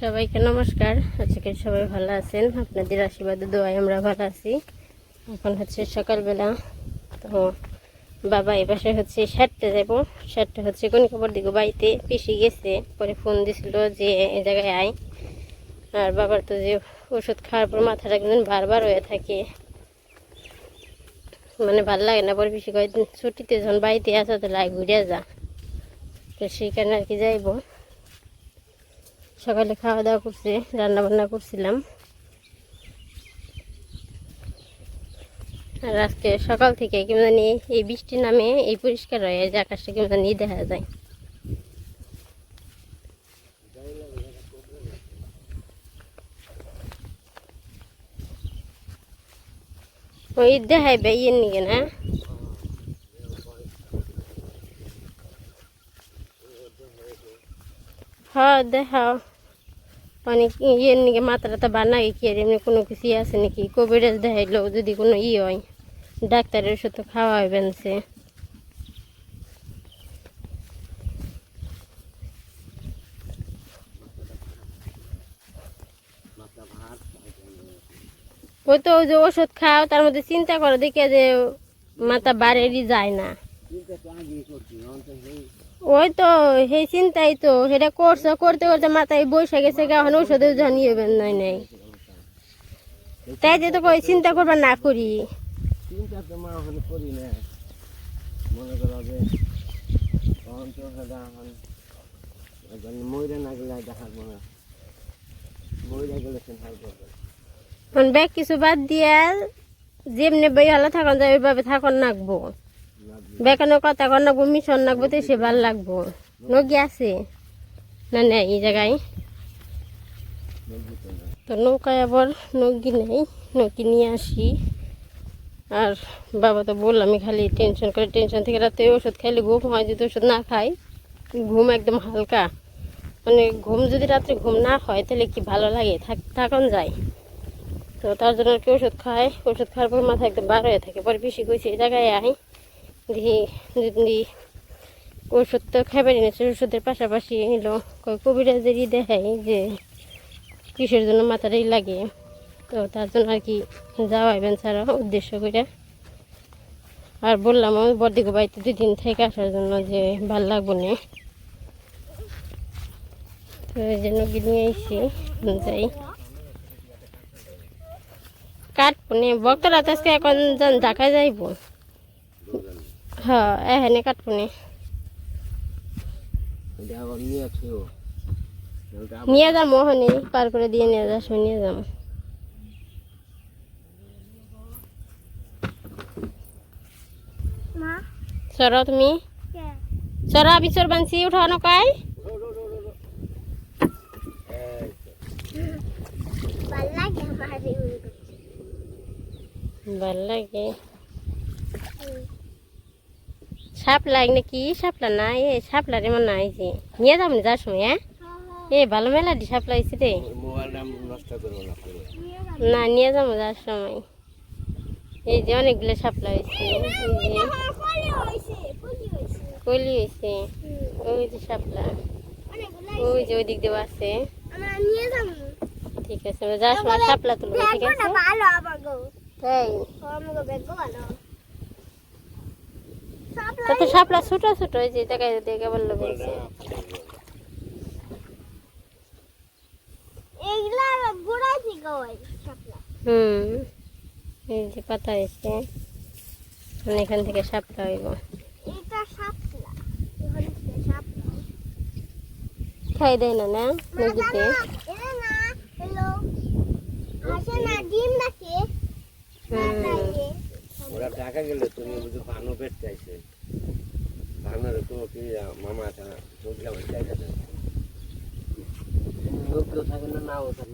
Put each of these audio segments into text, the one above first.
সবাইকে নমস্কার। আজকে সবাই ভালো আছেন? আপনাদের আশীর্বাদ, দোয়ায় আমরা ভালো আছি। এখন হচ্ছে সকালবেলা। তো বাবা এপাশে হচ্ছে সারতে যাব। সারটা হচ্ছে কোন খবর দিকে। বাড়িতে পিসি গেছে, পরে ফোন দিছিল যে এই জায়গায় আয়। আর বাবার তো যে ওষুধ খাওয়ার পর মাথাটা একদিন বারবার হয়ে থাকে। মানে ভালো লাগে না, পরে পিসি কয়েকদিন ছুটিতে যখন বাড়িতে আসা আয় ঘুরে যা। তো সেই কারণে আর কি যাইবো। সকালে খাওয়া দাওয়া করছে রান্না বান্না করছিলাম। আর আজকে সকাল থেকে কেমন জানি এই বৃষ্টি নামে এই পরিষ্কার হয়ে যে আকাশটা কেমন জানি দেখা যায়। ওই দেখাই বে ইয়ে নিগে না। হ্যাঁ দেখাও অনেক ইয়ের নাকি মাথা টাথা বানাই কি আর, এমনি কোনো কিছু আছে নাকি? কোভিডের দেখাইলো যদি কোনো ই হয়, ডাক্তারের ওষুধ তো খাওয়া হইবেন সে ওই তো ওই যে ওষুধ খাও, তার মধ্যে চিন্তা করো দেখে যে মাথা বাড়েরই যায় না। ওই তো সেই চিন্তাই তো। সেটা করছ করতে করতে মাথায় বসে গেছে এখন ওষুধের জানিয়ে নাই নাই। তাই যে তো কই চিন্তা করবা না করি। চিন্তা তো মা ওখানে করি না। মনে করো যে তখন তো সেটা এখন এখন ময়রা না গেলে দেখার মনে ময়রা গেলে সে করবে ব্যাগ কিছু বাদ দিয়া যেমনি বই হলে থাকুন যায় ওইভাবে থাকুন নাকবো বেকানোর কথা কন নাকবো মিশন নাকবো তো সে ভালো লাগবো। নগি আছে? না নেই এই জায়গায়। তো নৌকায় আবার নৌকি নেই নৌকি নিয়ে আসি। আর বাবা তো বললাম খালি টেনশন করে টেনশন থেকে রাতে ওষুধ খাইলে ঘুম হয়, যদি ওষুধ না খাই, ঘুম একদম হালকা। মানে ঘুম যদি রাত্রে ঘুম না হয়, তাহলে কি ভালো লাগে? থাক, থাকুন যায়। তো তার জন্য আর কি ওষুধ খায় ওষুধ খাওয়ার পর মাথা একদম বার হয়ে থাকে, পরে বেশি কইছে, এই জায়গায় আই দেখি যদি ওষুধ তো খাবার এনেছে, ওষুধের পাশাপাশি এলো কবিরাজেরই দেখাই যে কিসের জন্য মাথাটাই লাগে। তো তার জন্য আর কি যাওয়া যাওয়াইবেন ছাড়া উদ্দেশ্য করে। আর বললাম আমি বর্দিকে বাড়িতে দুই দিন থেকে আসার জন্য যে ভালো লাগবো না। তো এই জন্য নিয়ে এসেছি যাই। কাটবো নে বক্তরা আজকে এখন যান ঢাকা যাইব। হ্যাঁ এখানে কাটবো নে নিয়ে যাম ওখানে পার করে দিয়ে নিয়ে যাস নিয়ে যাম। মা? সরো তুমি। সরো বিচর বানছি উঠানো কয় ভালো লাগে। আমার এগুলো ভালো সাপলা নাকি? সাপলা নাই এ সাপলা এমন নাই যে। নিয়ে যাম না যার সময় হ্যাঁ? এ ভালো মেলা দি সাপলা হয়েছে রে মোবাইলটা নষ্ট করব না নিয়ে যাব যার সময়। এই যে অনেকগুলো সাপলা হয়েছে কলি হয়েছে ওই যে সাপলা। ওই যে ওই দিক দিয়ে আছে। যাব ঠিক আছে যাওয়ার সময় সাপলা তুলবো ঠিক আছে? ভালো আমার গো। তাই আমাকে ব্যাগ ভালো সব তো সাপলা ছোট ছোট ওই যে জায়গায় দেখে বলল বলছে। এইগুলা গুড়াই থেকে ওই সবলা হুম এই যে পাতা এসছে। মানে এখান থেকে সাপলা হইব। এটা সাপলা এখানে সাপলা খাই দেয় না না? নদীতে এটা না হ্যালো আসে না ডিম ওরা টাকা গেলে তুমি বুঝি ভানো পেট চাইছে।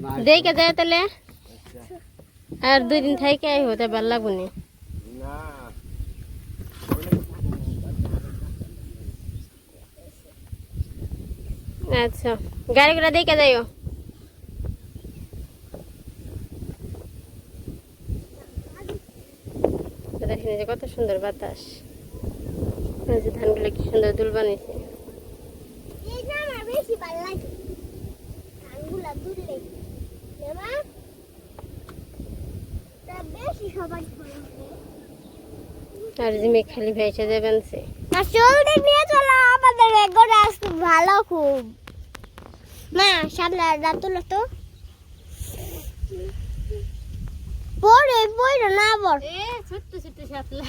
না দেখে যায় তাহলে। আর দুই দিন থেকে আই হতে ভালো লাগবো না। আচ্ছা গাড়ি ঘোড়া দেখে যাইও। তো দেখেন যে কত সুন্দর বাতাস। যে ধানগুলো কি সুন্দর দুল বানিয়েছে আর জিমে খালি ভেসে যাবেন সে আসলে নিয়ে চলো আমাদের এগোটা আসতে ভালো খুব। মা সামনে দাঁত তো। পরে পড়ে না পড়। এ ছোট্ট ছোট্ট সাপলা।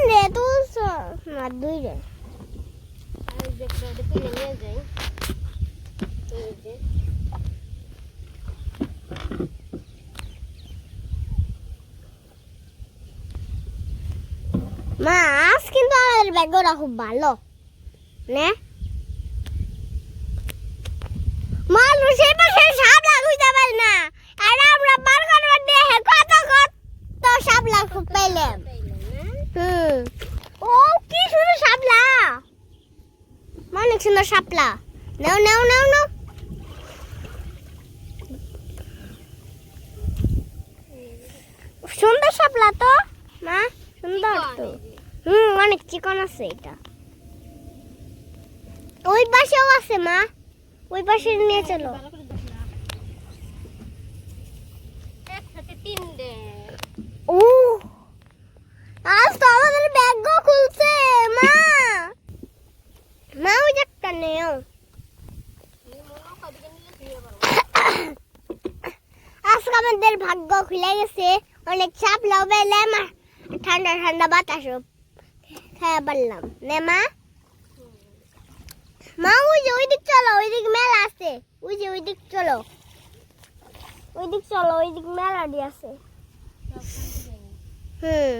তিন রে না দুই রে আর যে নিয়ে যাই। এই যে। মা কিন্তু আমাদের বেগটা খুব ভালো নে। পাশে না। আর আমরা বার করবার দিয়ে কত কত সাবলা খুব পেলাম ও, কি সুন্দর সাপলা অনেক সুন্দর সাপলা নাও নাও নাও নাও। সুন্দর সাপলা তো। মা, সুন্দর তো। হুম, অনেক চিকন আছে এটা। ওই পাশেও আছে, মা। ওই পাশে নিয়ে চলো একসাথে তিনটে ও আজ তো আমাদের ব্যাগও খুলছে মা মা ওই যে একটা নেও আজকে আমাদের ভাগ্য খুলে গেছে অনেক চাপ লাভ পেলাম আর ঠান্ডা ঠান্ডা বাতাসও খেয়ে পারলাম নে মা মা ওই যে ওই দিক চলো ওই দিক মেলা আছে ওই যে ওই দিক চলো ওই দিক চলো ওই দিক মেলা দিয়ে আছে হুম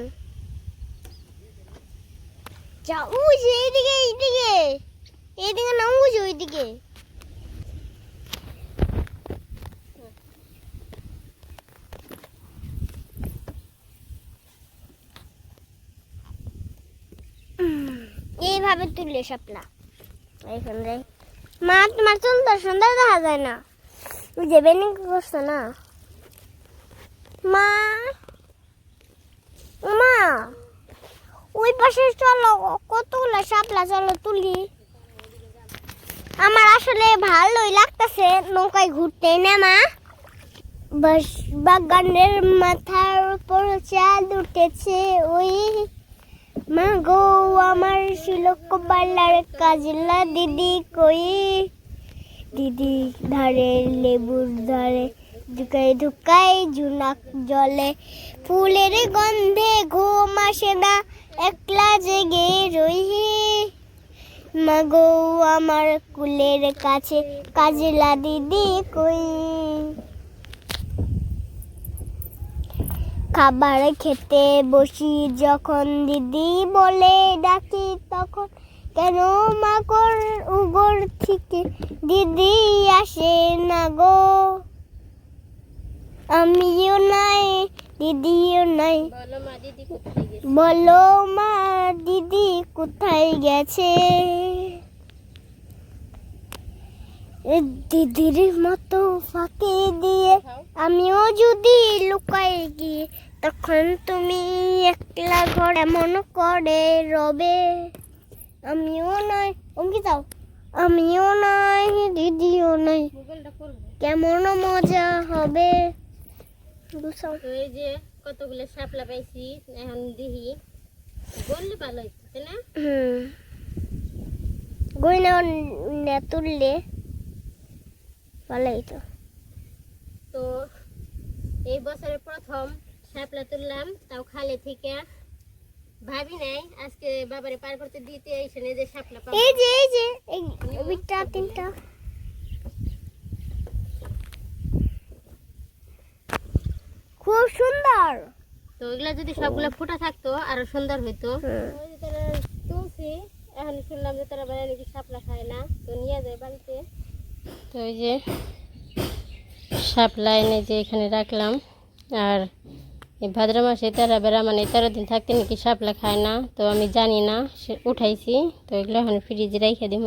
যা ওই যে এইদিকে এইদিকে এইদিকে না ওই যে ওইদিকে এইভাবে তুললে সাপলা এইখান থেকে মা, তোমার চুল সুন্দর দেখা যায় না। যে বেনিং করছ না? মা মা, ওই পাশে চলো, কতগুলো শাপলা চলো তুলি। আমার আসলে ভালোই লাগতেছে নৌকায় ঘুরতে, না মা? বাগানের মাথার উপর চাঁদ উঠেছে, ওই মা গো, আমার শিলক পাল্লার কাজলা দিদি কই? দিদি ধারে, লেবুর ধারে, ঢুকাই ঢুকাই ঝুনাক জলে। ফুলের গন্ধে ঘুম আসে না, একলা জেগে রহি মাগো আমার কুলের কাছে কাজলা দিদি কই? খাবার খেতে বসি যখন দিদি বলে ডাকি তখন কেন মাকর উগর থেকে দিদি আসে না গো? আমিও নাই দিদিও নাই। বলো মা দিদি কোথায় গেছে? দিদির মতো ফাঁকি দিয়ে আমিও যদি লুকাই গিয়ে তখন তুমি একলা ঘর এমন করে রবে। আমিও নাই অঙ্কি যাও আমিও নাই দিদিও নাই কেমন মজা হবে? এই যে কতগুলো শাপলা পাইছি এখন দেখি। বললে ভালো হইতো তাই না? হুম। গয়না না তুললে ভালোই তো তো এই বছরের প্রথম শাপলা তুললাম তাও খালে থেকে। ভাবি নাই আজকে বাবারে পার করতে দিতে এইখানে যে শাপলা পাবো। এই যে এই যে এই দুইটা তিনটা। খুব সুন্দর। তো ওগুলা যদি সবগুলো ফোটা থাকতো আরও সুন্দর হইতো। তারা তুলছি এখন শুনলাম যে তারা বাইরে নাকি শাপলা খায় না তো নিয়ে যায় বাড়িতে। তো ওই যে শাপলা এনে যে এখানে রাখলাম আর এই ভাদ্র মাসে তেরো বেড়া মানে তেরো দিন থাকতে নাকি শাপলা খায় না, তো আমি জানি না, সে উঠাইছি, তো এগুলো এখন ফ্রিজে রেখে দিব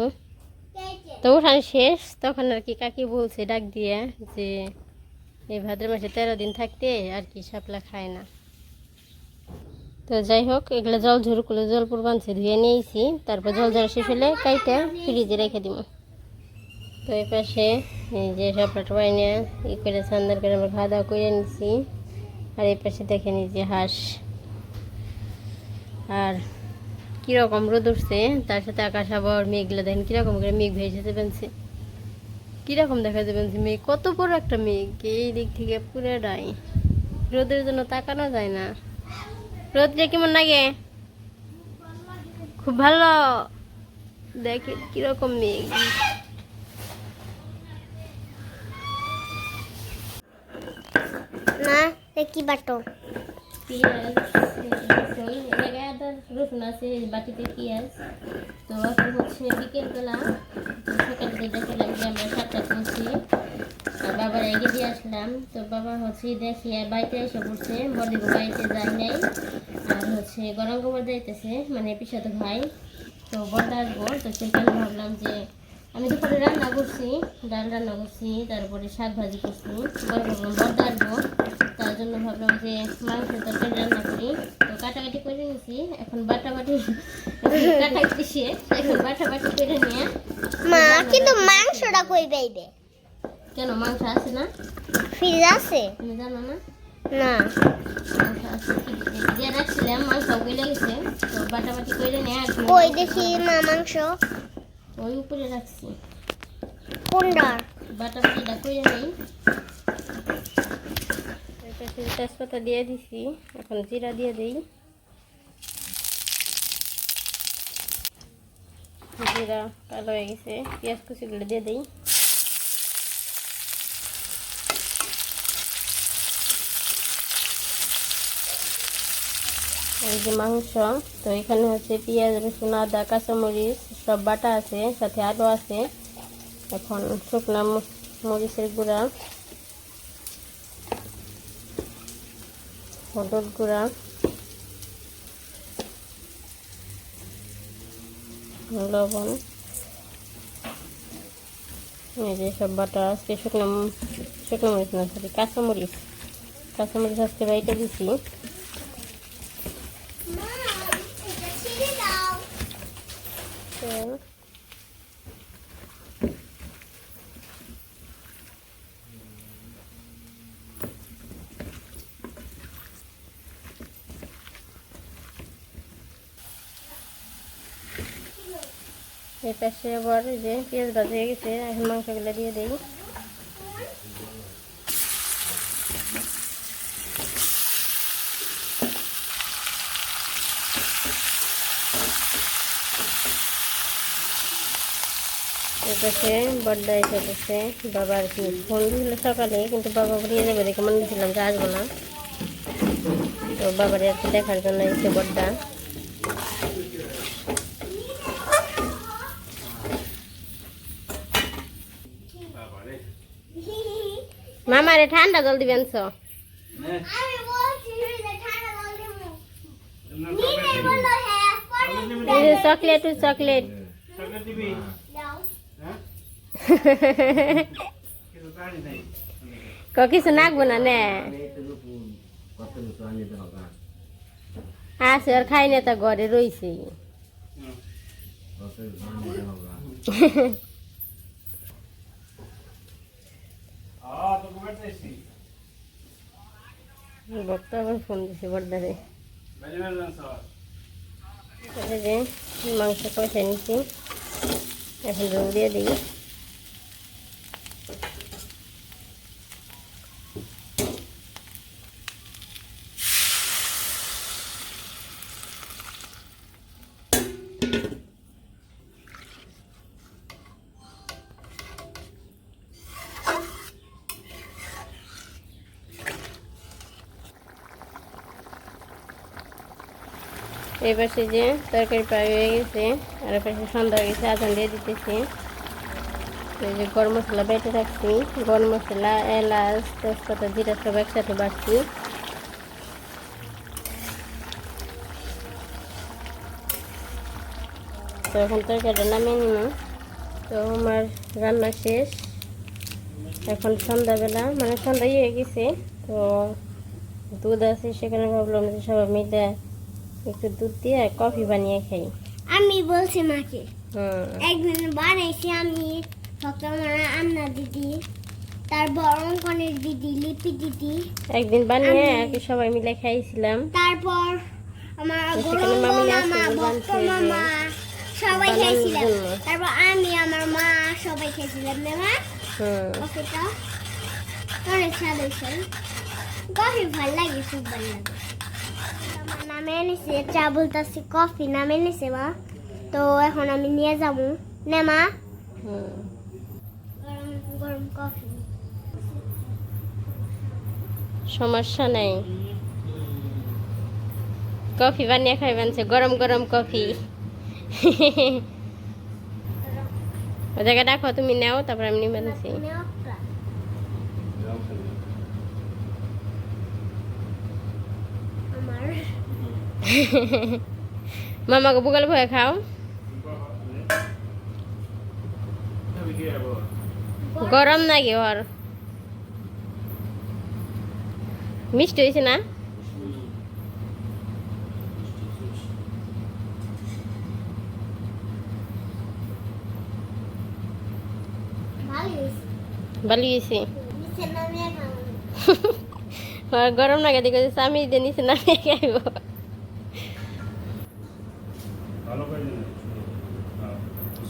তো উঠানো শেষ, তখন আর কি কাকি বলছে ডাক দিয়ে যে এই ভাদ্র মাসে তেরো দিন থাকতে আর কি সাপলা খায় না। তো যাই হোক, এগুলো জল ঝুর করে জল পূর্বাঞ্চে ধুয়ে নিয়েছি, তারপর জল ঝরা শেষ হলে কাইটা ফ্রিজে রেখে দিব তো এই পাশে এই যে শাপলাটা বাইনে ই করে সুন্দর করে আমরা খাওয়া দাওয়া করে নিছি। আর এই পাশে দেখে নিয়েছি হাঁস। আর কীরকম রোদ উঠছে, তার সাথে আকাশ আবহাওয়ার মেঘগুলো দেখেন কীরকম করে মেঘ ভেসে যাবেনছে কীরকম দেখা যাবেন মেঘ, কত বড় একটা মেঘ, এই দিক থেকে পুরোটাই। রোদের জন্য তাকানো যায় না। রোদটা কেমন লাগে? খুব ভালো। দেখে কীরকম মেঘ। না? দেখি বাটো তো হচ্ছে দেখলাম আর বাবার এগিয়ে দিয়ে আসলাম তো বাবা হচ্ছে দেখি বাড়িতে এসে পড়ছে বড়দিকে বাড়িতে যায় নাই আর হচ্ছে গরম গোবর দিতেছে মানে পিসাতো ভাই তো বড়দা আসব তো সেখানে ভাবলাম যে আমি দুপুরে রান্না করছি ডাল রান্না করছি তারপরে শাক ভাজি করছি বড়দা আসব তার জন্য ভাবলাম যে মাংস তরকারি রান্না করি। তো কাটাকাটি করে নিয়েছি। এখন বাটাবাটি কাটাকাটি শেষ এখন বাটাবাটি করে নিয়ে মা কিন্তু মাংসটা কই পাইবে? কেন মাংস আছে না? ফ্রিজ আছে? তুমি জানো না? না। দিয়ে রাখছিলাম মাংস গলে গেছে। তো বাটাবাটি করে নিয়ে কই দেখি মা মাংস? ওই উপরে রাখছি। কোনটা? বাটাবাটিটা করে নেই। তেজপাতা দিয়ে দিছি। এখন জিরা দিয়ে দিই। জিরা কালো হয়ে গেছে। পেঁয়াজ কুচিগুলো দিয়ে দিই। এই যে মাংস, তো এখানে হচ্ছে পেঁয়াজ, রসুন, আদা, কাঁচামরিচ, সব বাটা আছে, সাথে আলু আছে। এখন শুকনা মরিচের গুঁড়া। হলুদ গুঁড়া, লবণ, এই যে সব বাটা, আজকে শুকনো শুকনো মরিচ না, সরি, কাঁচামরিচ। কাঁচামরিচ আজকে বাড়িতে দিছি তো এই পাশে আবার এই যে পেঁয়াজ ভাজা হয়ে গেছে এখন মাংসগুলো দিয়ে দিই এই পাশে বড্ডা এসে বসে বাবা আর কি ফোন দিয়েছিল সকালে, কিন্তু বাবা বেরিয়ে যাবে দেখে মনে ছিলাম যে আসব না তো বাবার আর কি দেখার জন্য এসে বড্ডা মামারে ঠান্ডা জল দিবেন তো। আমি বলছি যে ঠান্ডা জল দেবো। নিতে বলল হ্যাঁ এই চকলেট চকলেট। কিছু নাকবো না নে। আছে আর খাই না তা ঘরে রইছে কত কিছু আনিতে হবে বক্তা আবার ফোন দিছে বর্দারে যে মাংস কষে নিচ্ছি। এখন রোল দিয়ে দিই পাশে যে তরকারি প্রায় হয়ে গেছে, আর পাশে সন্ধ্যা হয়ে গেছে, আজান দিয়ে দিতেছি। এই যে গরম মশলা বেটে রাখছি, গরম মশলা, এলাচ, তেজপাতা, জিরা সব একসাথে বাড়ছি তো এখন তরকারিটা নামিয়ে নিব। তো আমার রান্না শেষ। এখন সন্ধ্যাবেলা মানে সন্ধ্যা হয়ে গেছে, তো দুধ আছে, সেখানে ভাবলাম যে সবাই মিলে একটু দুধ দিয়ে কফি বানিয়ে খাই। আমি বলছি মাকে একদিন বানাইছি আমি সকালবেলা আন্না দিদি তারপর অঙ্কনের দিদি লিপি দিদি। একদিন বানিয়ে আমি- সবাই মিলে খাইছিলাম। তারপর আমার গরম মামা ভক্ত মামা সবাই জন্য। তারপর আমি আমার মা সবাই খেয়েছিলাম না মা। কফিটা অনেক স্বাদ হয়েছে কফি ভালো লাগে খুব ভালো লাগে। নামে এনেছে চা বলতেছে কফি নামে এনেছে মা। তো এখন আমি নিয়ে যাব নে মা। গরম গরম কফি। সমস্যা নেই। কফি বানিয়ে খাইবেন সে গরম গরম কফি। ও জায়গায় রাখো তুমি নেও তারপর আমি নিবেন সে আমার মামাকে বুকাল ভয়ে খাও। গরম নাকি ওর? মিষ্টি হয়েছে না? ভালো আর গরম লাগে দেখে আমি নিচে নামিয়ে খাইব।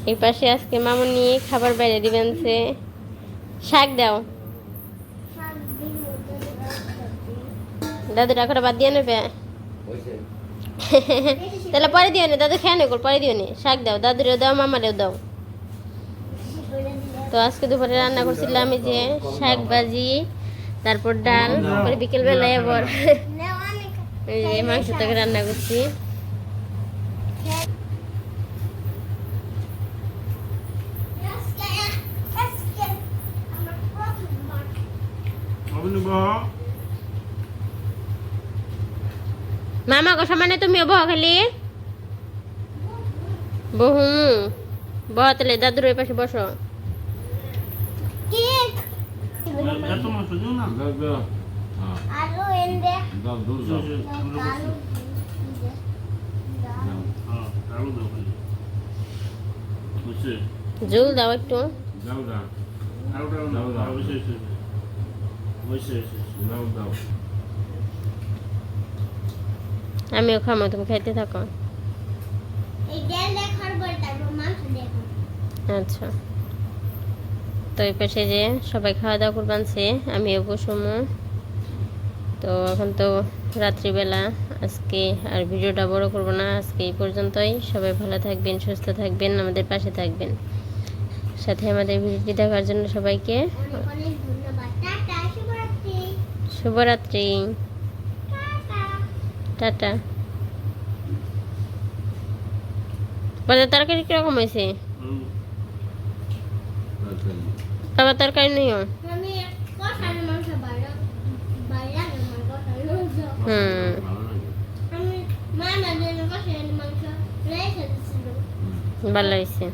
এই পাশে আজকে মামুনি খাবার বাইরে দিবেন সে শাক দাও। দাদু ডাকরে বাদ দিয়ে নেবে? তাহলে পরে দিও নি দাদু খেয়ে নেকল পরে দিও নি। শাক দাও দাদুরেও দাও মামারেও দাও। তো আজকে দুপুরে রান্না করছিলাম এই যে শাক ভাজি তারপর ডাল পরে বিকেলবেলায় আবার মাংস থেকে রান্না করছি। মামা গো সমানে তুমিও বহ খালি। বহু বহ তাহলে দাদুর ওই পাশে বসো। কেক। এত মাংস দিও না? আলু এনে জি, জি, আমরা আলু বসি। হ্যাঁ, দাও? জল দাও একটু। আলুটা দাও, দাও, আমিও খামো তুমি খাইতে থাকো। আচ্ছা। তো এই পাশে যে সবাই খাওয়া দাওয়া করবানছে আমিও বসুমো তো এখন তো রাত্রিবেলা, আজকে আর ভিডিওটা বড় করব না, আজকে এই পর্যন্তই। সবাই ভালো থাকবেন, সুস্থ থাকবেন, আমাদের পাশে থাকবেন। সাথে আমাদের ভিডিওটি দেখার জন্য সবাইকে অনেক অনেক ধন্যবাদ টাটা শুভরাত্রি শুভরাত্রি। টাটা। বাজার তরকারি কীরকম হয়েছে। বাবা তরকারি কষানো হুম। ভালো হয়েছে।